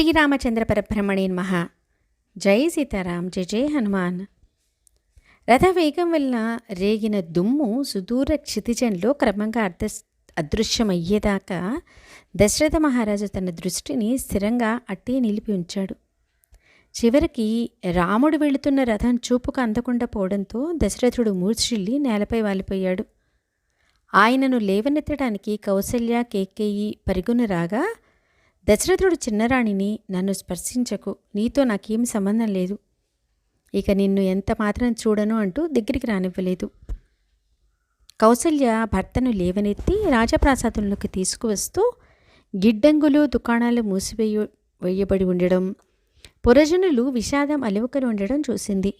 శ్రీరామచంద్ర పరబ్రహ్మణే మహా జై సీతారాం జయ జయ హనుమాన్. రథవేగం వలన రేగిన దుమ్ము సుదూర క్షితిజంలో క్రమంగా అర్ధ అదృశ్యమయ్యేదాకా దశరథ మహారాజు తన దృష్టిని స్థిరంగా అట్టే నిలిపి ఉంచాడు. చివరికి రాముడు వెళుతున్న రథం చూపుకు అందకుండా పోవడంతో దశరథుడు మూర్ఛిల్లి నేలపై వాలిపోయాడు. ఆయనను లేవనెత్తడానికి కౌసల్య కేకేయి పరుగున రాగా దశరథుడు చిన్నరాణిని నన్ను స్పర్శించకు. నీతో నాకేం సంబంధం లేదు. ఇక నిన్ను ఎంత మాత్రం చూడను అంటూ దగ్గరికి రానివ్వలేదు. కౌసల్య భర్తను లేవనెత్తి రాజప్రాసాదంలోకి తీసుకువస్తూ గిడ్డంగులు దుకాణాలు మూసివేయ వేయబడి ఉండడం పురజనులు విషాదం అలువకని ఉండడం చూసింది.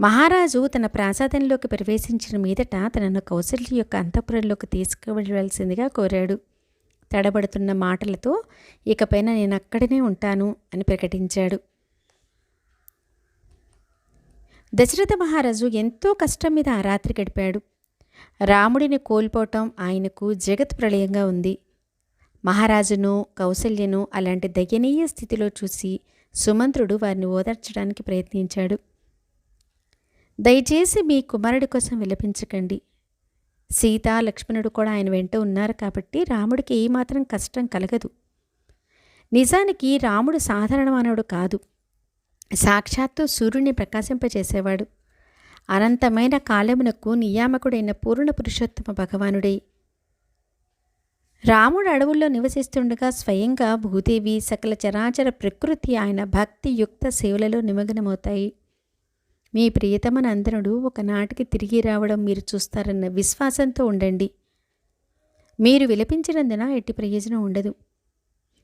మహారాజు తన ప్రాసాదంలోకి ప్రవేశించిన మీదట తనను కౌసల్య యొక్క అంతఃపురంలోకి తీసుకువెళ్ళవలసిందిగా కోరాడు. తడబడుతున్న మాటలతో ఇకపైన నేను అక్కడనే ఉంటాను అని ప్రకటించాడు. దశరథ మహారాజు ఎంతో కష్టం మీద ఆ రాత్రి గడిపాడు. రాముడిని కోల్పోవటం ఆయనకు జగత్ ప్రళయంగా ఉంది. మహారాజును కౌసల్యను అలాంటి దయనీయ స్థితిలో చూసి సుమంత్రుడు వారిని ఓదార్చడానికి ప్రయత్నించాడు. దయచేసి మీ కుమారుడి కోసం విలపించకండి. సీత లక్ష్మణుడు కూడా ఆయన వెంట ఉన్నారు కాబట్టి రాముడికి ఏమాత్రం కష్టం కలగదు. నిజానికి రాముడు సాధారణ మానవుడు కాదు. సాక్షాత్తు సూర్యుని ప్రకాశింపచేసేవాడు అనంతమైన కాలమునకు నియామకుడైన పూర్ణ పురుషోత్తమ భగవానుడే. రాముడు అడవుల్లో నివసిస్తుండగా స్వయంగా భూదేవి సకల చరాచర ప్రకృతి ఆయన భక్తియుక్త సేవలలో నిమగ్నమవుతాయి. మీ ప్రియతమనందనుడు ఒకనాటికి తిరిగి రావడం మీరు చూస్తారన్న విశ్వాసంతో ఉండండి. మీరు విలపించినందున ఎట్టి ప్రయోజనం ఉండదు.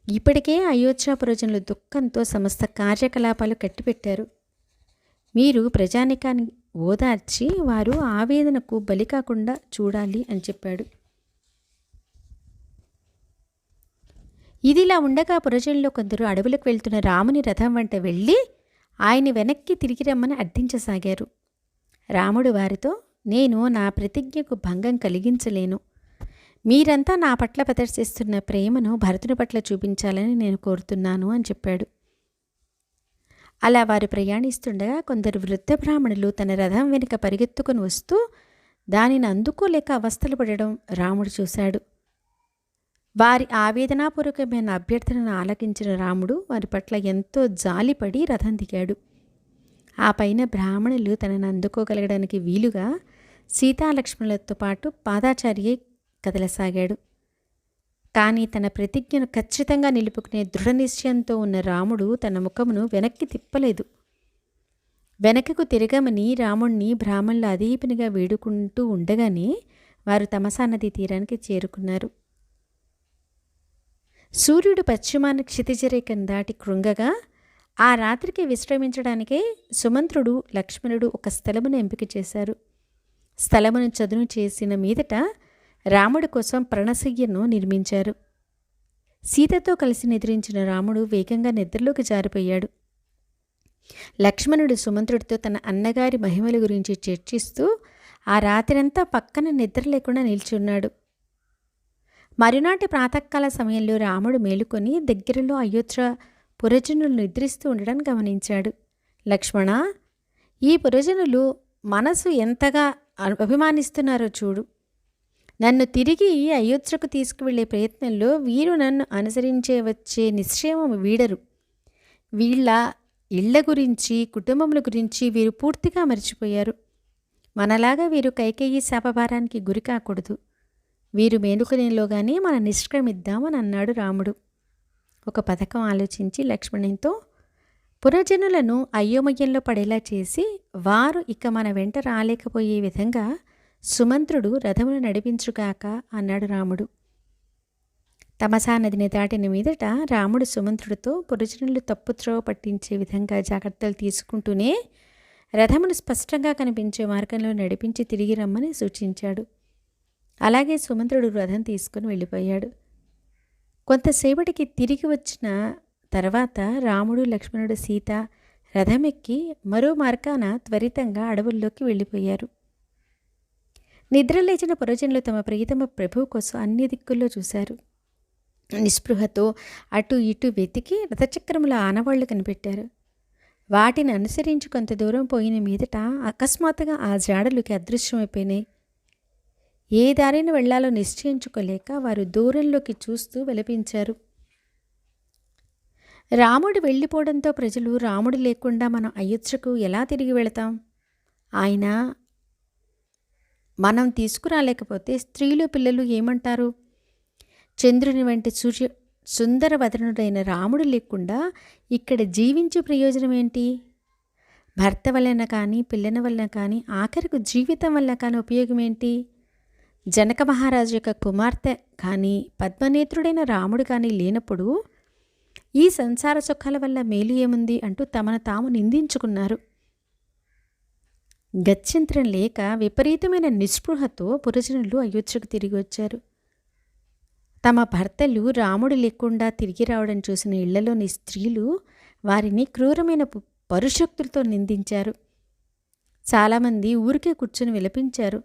ఇప్పటికే అయోధ్య ప్రజలు దుఃఖంతో సమస్త కార్యకలాపాలు కట్టిపెట్టారు. మీరు ప్రజానికాన్ని ఓదార్చి వారు ఆవేదనకు బలి కాకుండా చూడాలి అని చెప్పాడు. ఇదిలా ఉండగా ప్రజల్లో కొందరు అడవులకు వెళ్తున్న రాముని రథం వెంట వెళ్ళి ఆయన వెనక్కి తిరిగి రమ్మని అర్థించసాగారు. రాముడు వారితో నేను నా ప్రతిజ్ఞకు భంగం కలిగించలేను. మీరంతా నా పట్ల ప్రదర్శిస్తున్న ప్రేమను భరతుని పట్ల చూపించాలని నేను కోరుతున్నాను అని చెప్పాడు. అలా వారు ప్రయాణిస్తుండగా కొందరు వృద్ధ బ్రాహ్మణులు తన రథం వెనుక పరిగెత్తుకుని వస్తూ దానిని అందుకోలేక అవస్థలు పడడం రాముడు చూశాడు. వారి ఆవేదనాపూర్వకమైన అభ్యర్థనను ఆలకించిన రాముడు వారి పట్ల ఎంతో జాలిపడి రథం దిగాడు. ఆ పైన బ్రాహ్మణులు తనను అందుకోగలగడానికి వీలుగా సీతాలక్ష్మణులతో పాటు పాదాచార్య కదలసాగాడు. కానీ తన ప్రతిజ్ఞను ఖచ్చితంగా నిలుపుకునే దృఢ నిశ్చయంతో ఉన్న రాముడు తన ముఖమును వెనక్కి తిప్పలేదు. వెనకకు తిరగమని రాముణ్ణి బ్రాహ్మణులు అదీపనిగా వేడుకుంటూ ఉండగానే వారు తమసా నది తీరానికి చేరుకున్నారు. సూర్యుడు పశ్చిమాన క్షితిజరేఖను దాటి కృంగగా ఆ రాత్రికి విశ్రమించడానికే సుమంత్రుడు లక్ష్మణుడు ఒక స్థలమును ఎంపిక చేశారు. స్థలమును చదును చేసిన మీదట రాముడి కోసం ప్రణశయ్యను నిర్మించారు. సీతతో కలిసి నిద్రించిన రాముడు వేగంగా నిద్రలోకి జారిపోయాడు. లక్ష్మణుడు సుమంత్రుడితో తన అన్నగారి మహిమల గురించి చర్చిస్తూ ఆ రాత్రంతా పక్కన నిద్ర లేకుండా నిల్చున్నాడు. మరునాటి ప్రాతకాల సమయంలో రాముడు మేలుకొని దగ్గరలో అయోధ్య పురజనులు నిద్రిస్తూ ఉండడం గమనించాడు. లక్ష్మణ ఈ పురజనులు మనసు ఎంతగా అభిమానిస్తున్నారో చూడు. నన్ను తిరిగి అయోధ్యకు తీసుకువెళ్ళే ప్రయత్నంలో వీరు నన్ను అనుసరించే వచ్చే నిశ్చయం వీడరు. వీళ్ళ ఇళ్ళ గురించి కుటుంబముల గురించి వీరు పూర్తిగా మర్చిపోయారు. మనలాగా వీరు కైకేయి శాపభారానికి గురి కాకూడదు. వీరు మేలుకునేలోగానే మన నిష్క్రమిద్దామని అన్నాడు రాముడు. ఒక పథకం ఆలోచించి లక్ష్మణునితో పురజనులను అయోమయంలో పడేలా చేసి వారు ఇక మన వెంట రాలేకపోయే విధంగా సుమంత్రుడు రథమును నడిపించుగాక అన్నాడు రాముడు. తమసా నదిని దాటిన మీదట రాముడు సుమంత్రుడితో పురజనులు తప్పుత్రోవ పట్టించే విధంగా జాగ్రత్తలు తీసుకుంటూనే రథమును స్పష్టంగా కనిపించే మార్గంలో నడిపించి తిరిగి రమ్మని సూచించాడు. అలాగే సుమంత్రుడు రథం తీసుకుని వెళ్ళిపోయాడు. కొంతసేపటికి తిరిగి వచ్చిన తర్వాత రాముడు లక్ష్మణుడు సీత రథమెక్కి మరో మార్గాన త్వరితంగా అడవుల్లోకి వెళ్ళిపోయారు. నిద్రలేచిన పురజనులు తమ ప్రియతమ ప్రభువు కోసం అన్ని దిక్కుల్లో చూశారు. నిస్పృహతో అటు ఇటు వెతికి రథచక్రముల ఆనవాళ్ళు కనిపెట్టారు. వాటిని అనుసరించి కొంత దూరం పోయిన మీదట అకస్మాత్తుగా ఆ జాడలుకి అదృశ్యమైపోయినాయి. ఏ దారిని వెళ్ళాలో నిశ్చయించుకోలేక వారు దూరంలోకి చూస్తూ విలపించారు. రాముడు వెళ్ళిపోవడంతో ప్రజలు రాముడు లేకుండా మనం అయోధ్యకు ఎలా తిరిగి వెళతాం? ఆయన మనం తీసుకురాలేకపోతే స్త్రీలు పిల్లలు ఏమంటారు? చంద్రుని వంటి సూర్య సుందర వదనుడైన రాముడు లేకుండా ఇక్కడ జీవించే ప్రయోజనం ఏంటి? భర్త వలన కానీ పిల్లల వలన కానీ ఆఖరికి జీవితం వల్ల కానీ ఉపయోగం ఏంటి? జనక మహారాజు యొక్క కుమార్తె కానీ పద్మనేత్రుడైన రాముడు కానీ లేనప్పుడు ఈ సంసార సుఖాల వల్ల మేలు ఏముంది అంటూ తమను తాము నిందించుకున్నారు. గత్యంతరం లేక విపరీతమైన నిస్పృహతో పురజనులు అయోధ్యకు తిరిగి వచ్చారు. తమ భర్తలు రాముడు లేకుండా తిరిగి రావడం చూసిన ఇళ్ళలోని స్త్రీలు వారిని క్రూరమైన పరుశక్తులతో నిందించారు. చాలామంది ఊరికే కూర్చుని విలపించారు.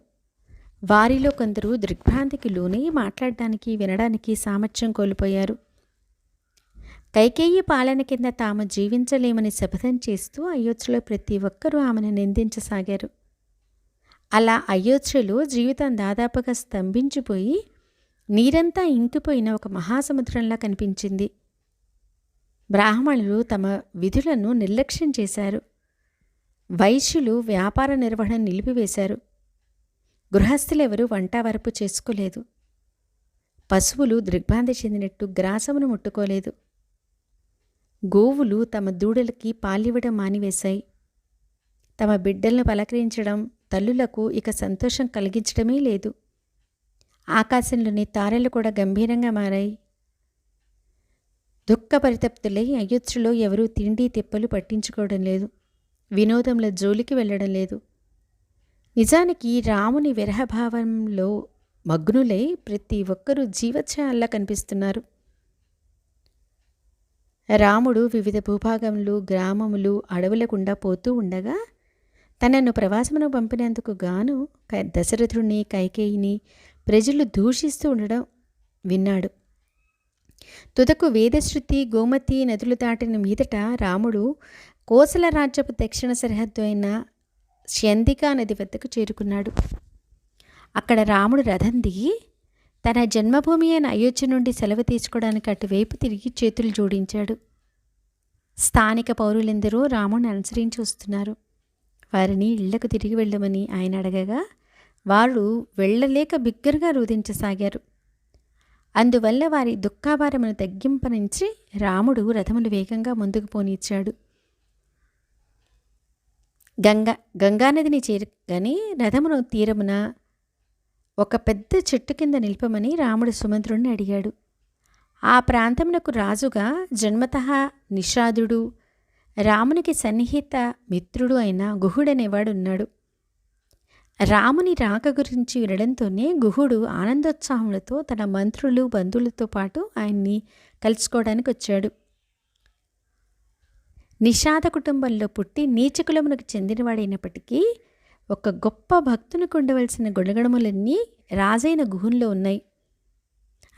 వారిలో కొందరు దిగ్భ్రాంతికి లోనే మాట్లాడడానికి వినడానికి సామర్థ్యం కోల్పోయారు. కైకేయి పాలన కింద తాము జీవించలేమని శపథం చేస్తూ అయోధ్యలో ప్రతి ఒక్కరూ ఆమెను నిందించసాగారు. అలా అయోధ్యలో జీవితం దాదాపుగా స్తంభించిపోయి నీరంతా ఇంకిపోయిన ఒక మహాసముద్రంలా కనిపించింది. బ్రాహ్మణులు తమ విధులను నిర్లక్ష్యం చేశారు. వైశ్యులు వ్యాపార నిర్వహణ నిలిపివేశారు. గృహస్థులెవరూ వంట వరపు చేసుకోలేదు. పశువులు దిగ్భ్రాంతి చెందినట్టు గ్రాసమును ముట్టుకోలేదు. గోవులు తమ దూడలకి పాలివ్వడం మానివేశాయి. తమ బిడ్డలను పలకరించడం తల్లులకు ఇక సంతోషం కలిగించడమే లేదు. ఆకాశంలోని తారలు కూడా గంభీరంగా మారాయి. దుఃఖపరితప్తులై అయోధ్యలో ఎవరూ తిండి తిప్పలు పట్టించుకోవడం లేదు. వినోదంలో జోలికి వెళ్ళడం లేదు. నిజానికి రాముని విరహభావంలో మగ్నులై ప్రతి ఒక్కరూ జీవచ్ఛాయల్లా కనిపిస్తున్నారు. రాముడు వివిధ భూభాగములు గ్రామములు అడవులకుండా పోతూ ఉండగా తనను ప్రవాసమును పంపినందుకు గాను దశరథుడిని కైకేయిని ప్రజలు దూషిస్తూ ఉండడం విన్నాడు. తుదకు వేదశృతి గోమతి నదులు దాటిన మీదట రాముడు కోసల రాజ్యపు దక్షిణ సరిహద్దు అయిన శందికా నది వద్దకు చేరుకున్నాడు. అక్కడ రాముడు రథం దిగి తన జన్మభూమి అయిన అయోధ్య నుండి సెలవు తీసుకోవడానికి అటువైపు తిరిగి చేతులు జోడించాడు. స్థానిక పౌరులెందరూ రాముడిని అనుసరించి వస్తున్నారు. వారిని ఇళ్ళకు తిరిగి వెళ్ళమని ఆయన అడగగా వారు వెళ్ళలేక బిగ్గరగా రోధించసాగారు. అందువల్ల వారి దుఃఖాభారమును తగ్గింపనించి రాముడు రథములు వేగంగా ముందుకు పోనిచ్చాడు గంగా గంగానదిని చేరగానే రథమును తీరమున ఒక పెద్ద చెట్టు కింద నిలిపమని రాముడు సుమంత్రుణ్ణి అడిగాడు. ఆ ప్రాంతమునకు రాజుగా జన్మతః నిషాదుడు రామునికి సన్నిహిత మిత్రుడు అయిన గుహుడనేవాడు ఉన్నాడు. రాముని రాక గురించి వినడంతోనే గుహుడు ఆనందోత్సాహములతో తన మంత్రులు బంధువులతో పాటు ఆయన్ని కలుసుకోవడానికి వచ్చాడు. నిషాద కుటుంబంలో పుట్టి నీచకులమునకు చెందినవాడైనప్పటికీ ఒక గొప్ప భక్తునికి ఉండవలసిన గుణగణములన్నీ రాజైన గుహంలో ఉన్నాయి.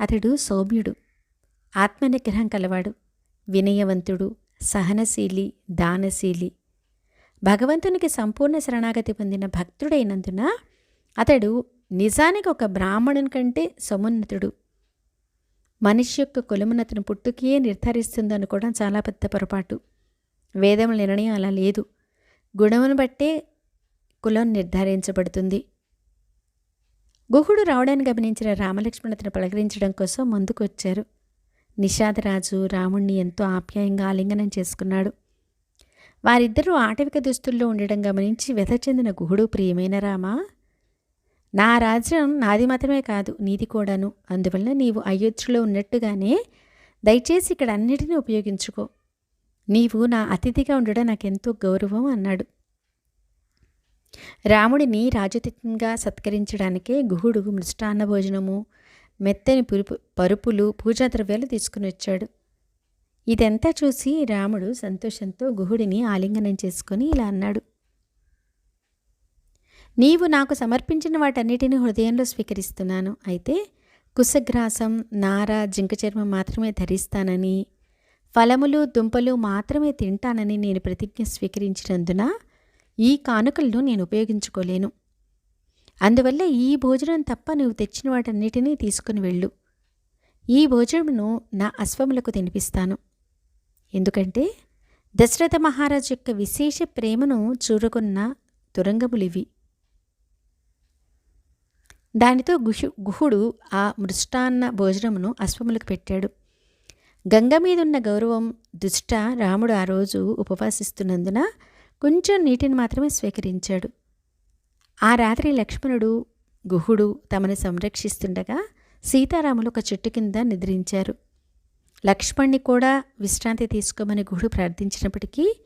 అతడు సౌమ్యుడు ఆత్మనిగ్రహం కలవాడు వినయవంతుడు సహనశీలి దానశీలి. భగవంతునికి సంపూర్ణ శరణాగతి పొందిన భక్తుడైనందున అతడు నిజానికి ఒక బ్రాహ్మణుని కంటే సమున్నతుడు. మనిషి యొక్క కులమునతను పుట్టుకే నిర్ధారిస్తుందనుకోవడం చాలా పెద్ద పొరపాటు. వేదముల నిర్ణయం అలా లేదు. గుణమును బట్టే కులం నిర్ధారించబడుతుంది. గుహుడు రావడానికి గమనించిన రామలక్ష్మణతను పలకరించడం కోసం ముందుకు వచ్చారు నిషాదరాజు రాముణ్ణి ఎంతో ఆప్యాయంగా ఆలింగనం చేసుకున్నాడు. వారిద్దరూ ఆటవిక దుస్తుల్లో ఉండడం గమనించి వ్యధ చెందిన గుహుడు ప్రియమైన రామా నా రాజ్యం నాది మాత్రమే కాదు నీది కూడాను. అందువలన నీవు అయోధ్యలో ఉన్నట్టుగానే దయచేసి ఇక్కడ అన్నిటినీ ఉపయోగించుకో. నీవు నా అతిథిగా ఉండడం నాకెంతో గౌరవం అన్నాడు. రాముడిని రాజతిథ్యంగా సత్కరించడానికే గుహుడు మృష్టాన్న భోజనము మెత్తని పురుపు పరుపులు పూజా ద్రవ్యాలు తీసుకుని వచ్చాడు. ఇదంతా చూసి రాముడు సంతోషంతో గుహుడిని ఆలింగనం చేసుకొని ఇలా అన్నాడు. నీవు నాకు సమర్పించిన వాటన్నిటిని హృదయంలో స్వీకరిస్తున్నాను. అయితే కుశగ్రాసం నార జింక చర్మం మాత్రమే ధరిస్తానని ఫలములు దుంపలు మాత్రమే తింటానని నేను ప్రతిజ్ఞ స్వీకరించినందున ఈ కానుకలను నేను ఉపయోగించుకోలేను. అందువల్ల ఈ భోజనం తప్ప నువ్వు తెచ్చిన వాటన్నిటినీ తీసుకుని వెళ్ళు. ఈ భోజనమును నా అశ్వములకు తినిపిస్తాను. ఎందుకంటే దశరథ మహారాజు యొక్క విశేష ప్రేమను చూరగొన్న తురంగములివి. దానితో గుహు గుహుడు ఆ మృష్టాన్న భోజనమును అశ్వములకు పెట్టాడు. గంగ మీదున్న గౌరవం దుష్ట రాముడు ఆ రోజు ఉపవాసిస్తున్నందున కొంచెం నీటిని మాత్రమే స్వీకరించాడు. ఆ రాత్రి లక్ష్మణుడు గుహుడు తమను సంరక్షిస్తుండగా సీతారాములు ఒక చెట్టు కింద నిద్రించారు. లక్ష్మణ్ణి కూడా విశ్రాంతి తీసుకోమని గుహుడు ప్రార్థించినప్పటికీ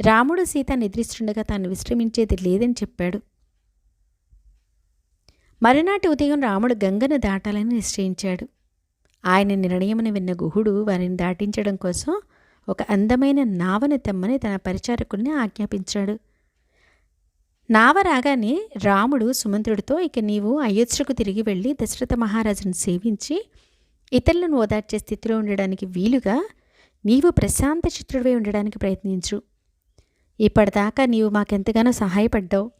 రాముడు సీత నిద్రిస్తుండగా తాను విశ్రమించేది లేదని చెప్పాడు. మరునాటి ఉదయం రాముడు గంగను దాటాలని నిశ్చయించాడు. ఆయన నిర్ణయమును విన్న గుహుడు వారిని దాటించడం కోసం ఒక అందమైన నావను తెమ్మని తన పరిచారకుడిని ఆజ్ఞాపించాడు. నావ రాగానే రాముడు సుమంత్రుడితో ఇక నీవు అయోధ్యకు తిరిగి వెళ్ళి దశరథ మహారాజును సేవించి ఇతరులను ఓదార్చే స్థితిలో ఉండడానికి వీలుగా నీవు ప్రశాంత చిత్రుడివై ఉండడానికి ప్రయత్నించు. ఇప్పటిదాకా నీవు మాకెంతగానో సహాయపడ్డావు.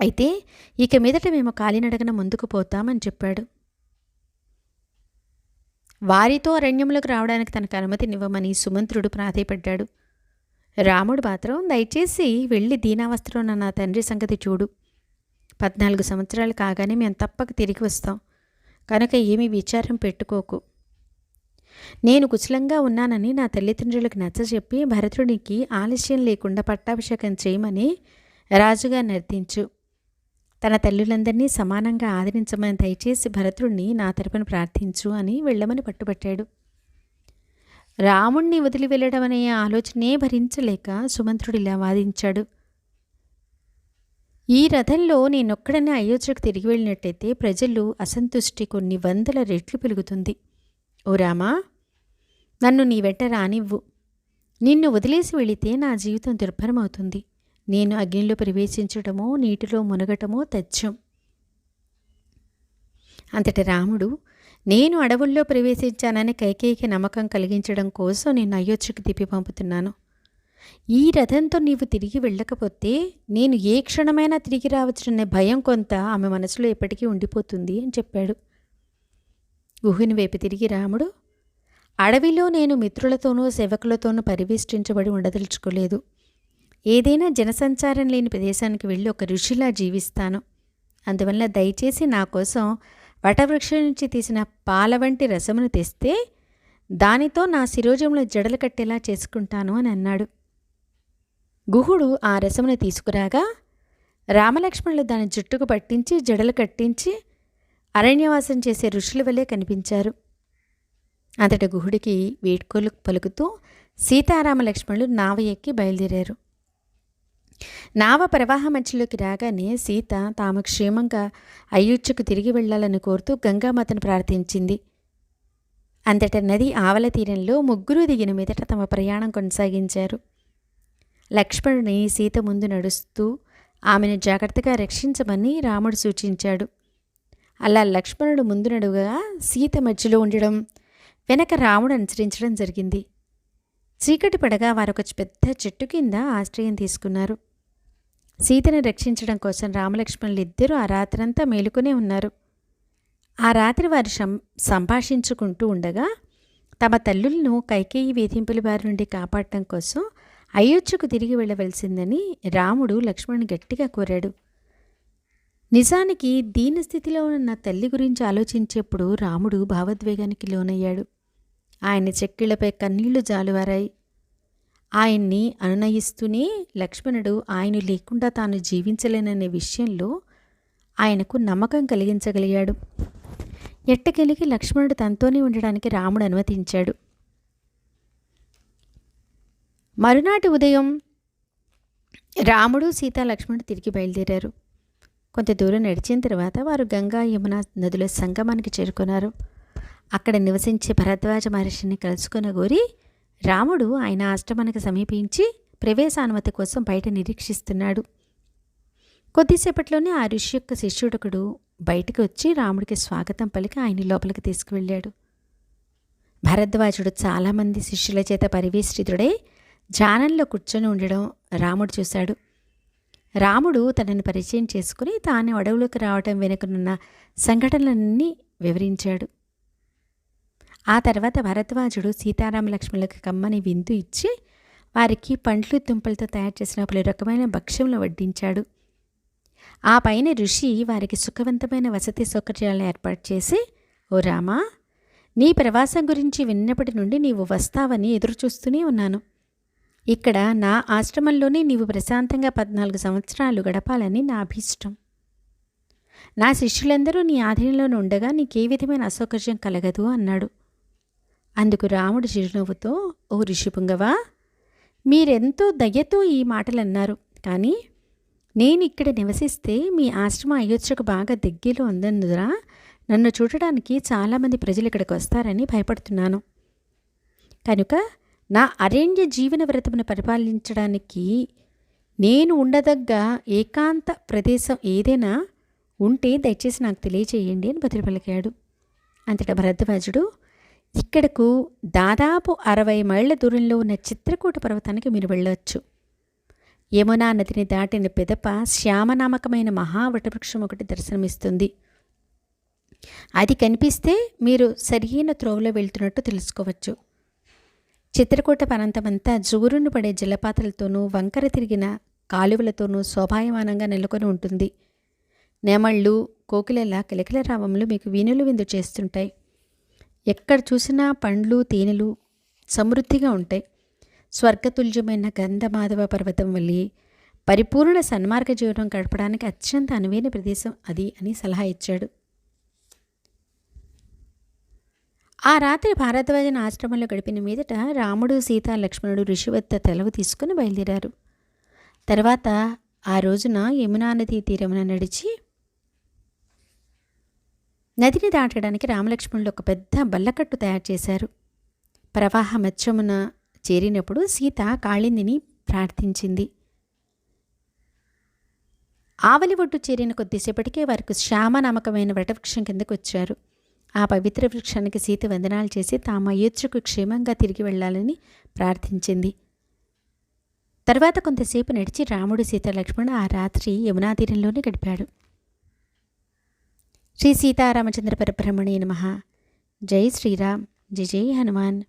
అయితే ఇక మీదట మేము కాలినడగన ముందుకు పోతామని చెప్పాడు. వారితో అరణ్యంలోకి రావడానికి తనకు అనుమతినివ్వమని సుమంత్రుడు ప్రాధేయపడ్డాడు. రాముడు మాత్రం దయచేసి వెళ్ళి దీనావస్థలో నా తండ్రి సంగతి చూడు. పద్నాలుగు సంవత్సరాలు కాగానే మేము తప్పక తిరిగి వస్తాం. కనుక ఏమీ విచారం పెట్టుకోకు. నేను కుశలంగా ఉన్నానని నా తల్లిదండ్రులకు నచ్చజెప్పి భరతుడికి ఆలస్యం లేకుండా పట్టాభిషేకం చేయమని రాజుగా నిర్దించు తన తల్లులందరినీ సమానంగా ఆదరించమని దయచేసి భరతుడిని నా తరపున ప్రార్థించు అని వెళ్ళమని పట్టుబట్టాడు. రాముణ్ణి వదిలి వెళ్ళడం అనే ఆలోచనే భరించలేక సుమంత్రుడు ఇలా వాదించాడు. ఈ రథంలో నేనొక్కడనే అయోధ్యకు తిరిగి వెళ్ళినట్టయితే ప్రజలు అసంతుష్టి కొన్ని వందల రెట్లు పెరుగుతుంది. ఓ రామా నన్ను నీ వెంట రానివ్వు. నిన్ను వదిలేసి వెళితే నా జీవితం దుర్భరమవుతుంది. నేను అగ్నిలో ప్రవేశించటమో నీటిలో మునగటమో తథ్యం. అంతటి రాముడు నేను అడవుల్లో ప్రవేశించానని కైకేయికి నమ్మకం కలిగించడం కోసం నేను అయోధ్యకు తిప్పి పంపుతున్నాను. ఈ రథంతో నీవు తిరిగి వెళ్ళకపోతే నేను ఏ క్షణమైనా తిరిగి రావచ్చుననే భయం కొంత ఆమె మనసులో ఎప్పటికీ ఉండిపోతుంది అని చెప్పాడు. గుహుని వైపు తిరిగి రాముడు అడవిలో నేను మిత్రులతోనూ సేవకులతోనూ పరివేష్టించబడి ఉండదలుచుకోలేదు. ఏదైనా జనసంచారం లేని ప్రదేశానికి వెళ్ళి ఒక ఋషిలా జీవిస్తాను. అందువల్ల దయచేసి నా కోసం వటవృక్షం నుంచి తీసిన పాల వంటి రసమును తెస్తే దానితో నా శిరోజంలో జడలు కట్టేలా చేసుకుంటాను అని అన్నాడు. గుహుడు ఆ రసమును తీసుకురాగా రామలక్ష్మణులు దాని జుట్టుకు పట్టించి జడలు కట్టించి అరణ్యవాసం చేసే ఋషుల వలె కనిపించారు. అంతటి గుహుడికి వేడ్కోలు పలుకుతూ సీతారామ లక్ష్మణులు నావ ఎక్కి బయలుదేరారు. నావ ప్రవాహ మధ్యలోకి రాగానే సీత తాము క్షేమంగా అయోధ్యకు తిరిగి వెళ్ళాలని కోరుతూ గంగామాతను ప్రార్థించింది. అంతట నది ఆవల తీరంలో ముగ్గురు దిగిన మీదట తమ ప్రయాణం కొనసాగించారు. లక్ష్మణుని సీత ముందు నడుస్తూ ఆమెను జాగ్రత్తగా రక్షించమని రాముడు సూచించాడు. అలా లక్ష్మణుడు ముందు నడుగా సీత మధ్యలో ఉండడం వెనక రాముడు అనుసరించడం జరిగింది. చీకటి పడగా వారొక పెద్ద చెట్టు కింద ఆశ్రయం తీసుకున్నారు. సీతను రక్షించడం కోసం రామలక్ష్మణులు ఇద్దరూ ఆ రాత్రంతా మేలుకునే ఉన్నారు. ఆ రాత్రి వారు సంభాషించుకుంటూ ఉండగా తమ తల్లులను కైకేయి వేధింపుల బారి నుండి కాపాడటం కోసం అయోధ్యకు తిరిగి వెళ్ళవలసిందని రాముడు లక్ష్మణుని గట్టిగా కోరాడు. నిజానికి దీనస్థితిలో ఉన్న తల్లి గురించి ఆలోచించేప్పుడు రాముడు భావోద్వేగానికి లోనయ్యాడు. ఆయన చెక్కిళ్ళపై కన్నీళ్ళు జాలువారాయి. ఆయన్ని అనునయిస్తూనే లక్ష్మణుడు ఆయన లేకుండా తాను జీవించలేననే విషయంలో ఆయనకు నమ్మకం కలిగించగలిగాడు. ఎట్టకెలిగి లక్ష్మణుడు తనతోనే ఉండడానికి రాముడు అనుమతించాడు. మరునాటి ఉదయం రాముడు సీత లక్ష్మణుడు తిరిగి బయలుదేరారు. కొంత దూరం నడిచిన తర్వాత వారు గంగా యమున నదుల సంగమానికి చేరుకున్నారు. అక్కడ నివసించే భరద్వాజ మహర్షిని కలుసుకున్న గోరి రాముడు ఆయన ఆశ్రమానికి సమీపించి ప్రవేశానుమతి కోసం బయట నిరీక్షిస్తున్నాడు. కొద్దిసేపట్లోనే ఆ ఋషి యొక్క శిష్యుడొకడు బయటికి వచ్చి రాముడికి స్వాగతం పలికి ఆయన లోపలికి తీసుకువెళ్ళాడు. భరద్వాజుడు చాలామంది శిష్యుల చేత పరివేష్టితుడై ధ్యానంలో కూర్చొని ఉండడం రాముడు చూశాడు. రాముడు తనని పరిచయం చేసుకుని తాను అడవులోకి రావటం వెనుకనున్న సంఘటనలన్నీ వివరించాడు. ఆ తర్వాత భరద్వాజుడు సీతారామ లక్ష్మణులకు కమ్మని విందు ఇచ్చి వారికి పండ్లు దుంపలతో తయారు చేసిన పలు రకమైన భక్ష్యములు వడ్డించాడు. ఆ పైన ఋషి వారికి సుఖవంతమైన వసతి సౌకర్యాలను ఏర్పాటు చేసి ఓ రామా నీ ప్రవాసం గురించి విన్నప్పటి నుండి నీవు వస్తావని ఎదురుచూస్తూనే ఉన్నాను. ఇక్కడ నా ఆశ్రమంలోనే నీవు ప్రశాంతంగా పద్నాలుగు సంవత్సరాలు గడపాలని నా అభీష్టం. నా శిష్యులందరూ నీ ఆధీనంలో ఉండగా నీకే విధమైన అసౌకర్యం కలగదు అన్నాడు. అందుకు రాముడు చిరునవ్వుతో ఓ ఋషిపుంగవా మీరెంతో దయతో ఈ మాటలు అన్నారు కానీ నేను ఇక్కడ నివసిస్తే మీ ఆశ్రమం అయోధ్యకు బాగా దగ్గరలో ఉందనురా నన్ను చూడడానికి చాలామంది ప్రజలు ఇక్కడికి వస్తారని భయపడుతున్నాను. కనుక నా అరణ్య జీవన వ్రతమును పరిపాలించడానికి నేను ఉండదగ్గ ఏకాంత ప్రదేశం ఏదైనా ఉంటే దయచేసి నాకు తెలియచేయండి అని బదులు పలికాడు అంతటా భరద్వాజుడు ఇక్కడకు దాదాపు అరవై మైళ్ళ దూరంలో ఉన్న చిత్రకూట పర్వతానికి మీరు వెళ్ళవచ్చు యమునా నదిని దాటిన పిదప శ్యామనామకమైన మహావటవృక్షం ఒకటి దర్శనమిస్తుంది. అది కనిపిస్తే మీరు సరియైన త్రోవలో వెళ్తున్నట్టు తెలుసుకోవచ్చు. చిత్రకూట పనంతమంతా జూరును పడే జలపాతాలతోనూ వంకర తిరిగిన కాలువలతోనూ శోభాయమానంగా నెలకొని ఉంటుంది. నెమళ్ళు కోకిలల కిలకిల రావములు మీకు వీణులు విందు చేస్తుంటాయి. ఎక్కడ చూసినా పండ్లు తేనెలు సమృద్ధిగా ఉంటాయి. స్వర్గతుల్యమైన గంధమాధవ పర్వతం వల్లి పరిపూర్ణ సన్మార్గ జీవనం గడపడానికి అత్యంత అనువైన ప్రదేశం అది అని సలహా ఇచ్చాడు. ఆ రాత్రి భారద్వాజన ఆశ్రమంలో గడిపిన మీదట రాముడు సీత లక్ష్మణుడు ఋషివత్త తెలవు తీసుకుని బయలుదేరారు. తర్వాత ఆ రోజున యమునా నదీ తీరమున నడిచి నదిని దాటడానికి రామలక్ష్మణులు ఒక పెద్ద బల్లకట్టు తయారు చేశారు. ప్రవాహ మధ్యమున చేరినప్పుడు సీత కాళిందిని ప్రార్థించింది. ఆవలి ఒడ్డు చేరిన కొద్దిసేపటికే వారికి శ్యామనామకమైన వటవృక్షం కిందకు వచ్చారు. ఆ పవిత్ర వృక్షానికి సీత వందనాలు చేసి తాము అయోధ్యకు క్షేమంగా తిరిగి వెళ్ళాలని ప్రార్థించింది. తర్వాత కొంతసేపు నడిచి రాముడు సీత లక్ష్మణ్ ఆ రాత్రి యమునాతీరంలోనే గడిపాడు. శ్రీ సీతారామచంద్ర పరబ్రహ్మణే నమ. జై శ్రీరామ్. జై జై హనుమాన్.